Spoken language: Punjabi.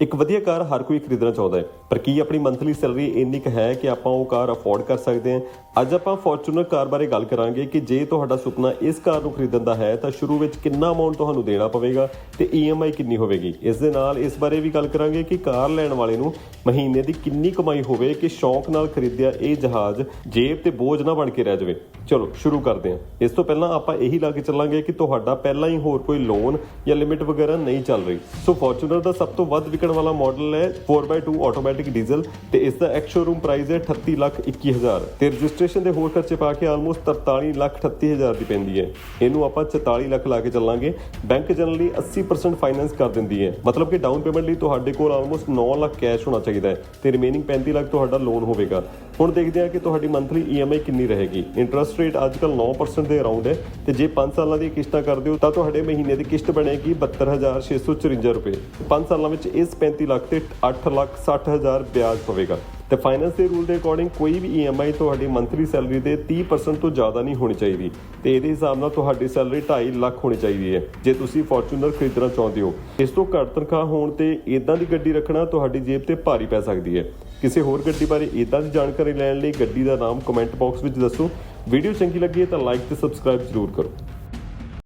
ਇੱਕ ਵਧੀਆ ਕਾਰ ਹਰ ਕੋਈ ਖਰੀਦਣਾ ਚਾਹੁੰਦਾ ਹੈ। ਪਰ ਕੀ ਆਪਣੀ ਮੰਥਲੀ ਸੈਲਰੀ ਇੰਨੀ ਕੁ ਹੈ ਕਿ ਆਪਾਂ ਉਹ ਕਾਰ ਅਫੋਰਡ ਕਰ ਸਕਦੇ ਹਾਂ? ਅੱਜ ਆਪਾਂ ਫੋਰਚੂਨਰ ਕਾਰ ਬਾਰੇ ਗੱਲ ਕਰਾਂਗੇ ਕਿ ਜੇ ਤੁਹਾਡਾ ਸੁਪਨਾ ਇਸ ਕਾਰ ਨੂੰ ਖਰੀਦਣ ਦਾ ਹੈ, ਤਾਂ ਸ਼ੁਰੂ ਵਿੱਚ ਕਿੰਨਾ ਅਮਾਉਂਟ ਤੁਹਾਨੂੰ ਦੇਣਾ ਪਵੇਗਾ ਤੇ EMI ਕਿੰਨੀ ਹੋਵੇਗੀ? ਇਸ ਦੇ ਨਾਲ ਇਸ ਬਾਰੇ ਵੀ ਗੱਲ ਕਰਾਂਗੇ ਕਿ ਕਾਰ ਲੈਣ ਵਾਲੇ ਨੂੰ ਮਹੀਨੇ ਦੀ ਕਿੰਨੀ ਕਮਾਈ ਹੋਵੇ ਕਿ ਸ਼ੌਂਕ ਨਾਲ ਖਰੀਦਿਆ ਇਹ ਜਹਾਜ਼ ਜੇਬ ਤੇ ਬੋਝ ਨਾ ਬਣ ਕੇ ਰਹਿ ਜਾਵੇ। ਚਲੋ, ਸ਼ੁਰੂ ਕਰਦੇ ਹਾਂ। ਇਸ ਤੋਂ ਪਹਿਲਾਂ ਆਪਾਂ ਇਹੀ ਲਾ ਕੇ ਚੱਲਾਂਗੇ ਕਿ ਤੁਹਾਡਾ ਪਹਿਲਾਂ ਹੀ ਹੋਰ ਕੋਈ ਲੋਨ ਜਾਂ ਲਿਮਿਟ ਵਗੈਰਾ ਨਹੀਂ ਚੱਲ ਰਹੀ। ਸੋ ਫੋਰਚੂਨਰ ਦਾ ਸਭ ਤੋਂ ਵੱਧ ਵਿਕਣ ਵਾਲਾ ਮਾਡਲ ਹੈ 4x2 ਆਟੋਮੈਟਿਕ ਡੀਜ਼ਲ ਤੇ ਇਸ ਦਾ ਐਕਸ ਸ਼ੋਰੂਮ ਪ੍ਰਾਈਸ ਹੈ 38 ਲੱਖ 21 ਤੇ ਰਜਿਸਟ੍ਰੇਸ਼ਨ ਦੇ ਹੋਰ ਖਰਚੇ ਪਾ ਕੇ ਆਲਮੋਸਟ 43 ਲੱਖ 38 ਦੀ ਪੈਂਦੀ ਹੈ। ਇਹਨੂੰ ਆਪਾਂ 44 ਲੱਖ ਲਾ ਕੇ ਚੱਲਾਂਗੇ। ਬੈਂਕ ਜਨਰਲੀ 80% ਫਾਈਨੈਂਸ ਕਰ ਦਿੰਦੀ ਹੈ। ਮਤਲਬ ਕਿ ਡਾਊਨ ਪੇਮੈਂਟ ਲਈ ਤੁਹਾਡੇ ਕੋਲ ਆਲਮੋਸਟ 9 ਲੱਖ ਕੈਸ਼ ਹੋਣਾ ਚਾਹੀਦਾ ਹੈ ਤੇ ਰਿਮੇਨਿੰਗ 35 ਲੱਖ ਤੁਹਾਡਾ ਲੋਨ ਹੋਵੇਗਾ। ਹੁਣ ਦੇਖਦੇ ਹਾਂ ਕਿ ਤੁਹਾਡੀ ਮੰਥਲੀ EMI ਕਿੰਨੀ ਰਹੇਗੀ। ਇੰਟਰਸਟ ਰੇਟ ਅੱਜਕੱਲ 9% ਦੇ ਅਰਾਊਂਡ ਹੈ ਤੇ ਜੇ 5 ਸਾਲਾਂ ਦੀ ਕਿਸ਼ਤਾਂ ਕਰਦੇ ਹੋ ਤਾਂ ਤੁਹਾਡੇ ਮਹੀਨੇ ਦੀ ਕਿਸ਼ਤ ਬਣੇਗੀ 72654 ਰੁਪਏ। 5 ਸਾਲਾਂ ਵਿੱਚ ਇਸ 35 ਲੱਖ ਤੇ 8 ਲੱਖ 60 ਹਜ਼ਾਰ ਵਿਆਜ ਪਵੇਗਾ। ਤੇ ਫਾਈਨੈਂਸ ਦੇ ਰੂਲ ਦੇ ਅਕੋਰਡਿੰਗ ਕੋਈ ਵੀ EMI ਤੁਹਾਡੀ ਮੰਥਲੀ ਸੈਲਰੀ ਦੇ 30% ਤੋਂ ਜ਼ਿਆਦਾ ਨਹੀਂ ਹੋਣੀ ਚਾਹੀਦੀ। ਤੇ ਇਹਦੇ ਹਿਸਾਬ ਨਾਲ ਤੁਹਾਡੀ ਸੈਲਰੀ 2.5 ਲੱਖ ਹੋਣੀ ਚਾਹੀਦੀ ਹੈ। ਜੇ ਤੁਸੀਂ ਫੋਰਚੂਨਰ ਖਰੀਦਣਾ ਚਾਹੁੰਦੇ ਹੋ, ਇਸ ਤੋਂ ਘੱਟ ਤਨਖਾਹ ਹੋਣ ਤੇ ਇਦਾਂ ਦੀ ਗੱਡੀ ਰੱਖਣਾ ਤੁਹਾਡੀ ਜੇਬ ਤੇ ਭਾਰੀ ਪੈ ਸਕਦੀ ਹੈ। ਕਿਸੇ ਹੋਰ ਗੱਡੀ ਬਾਰੇ ਇਦਾਂ ਦੀ ਜਾਣਕਾਰੀ ਲੈਣ ਲਈ ਗੱਡੀ ਦਾ ਨਾਮ ਕਮੈਂਟ ਬਾਕਸ ਵਿੱਚ ਦੱਸੋ। ਵੀਡੀਓ ਚੰਗੀ ਲੱਗੀ ਹੈ ਤਾਂ ਲਾਈਕ ਤੇ ਸਬਸਕ੍ਰਾਈਬ ਜ਼ਰੂਰ ਕਰੋ।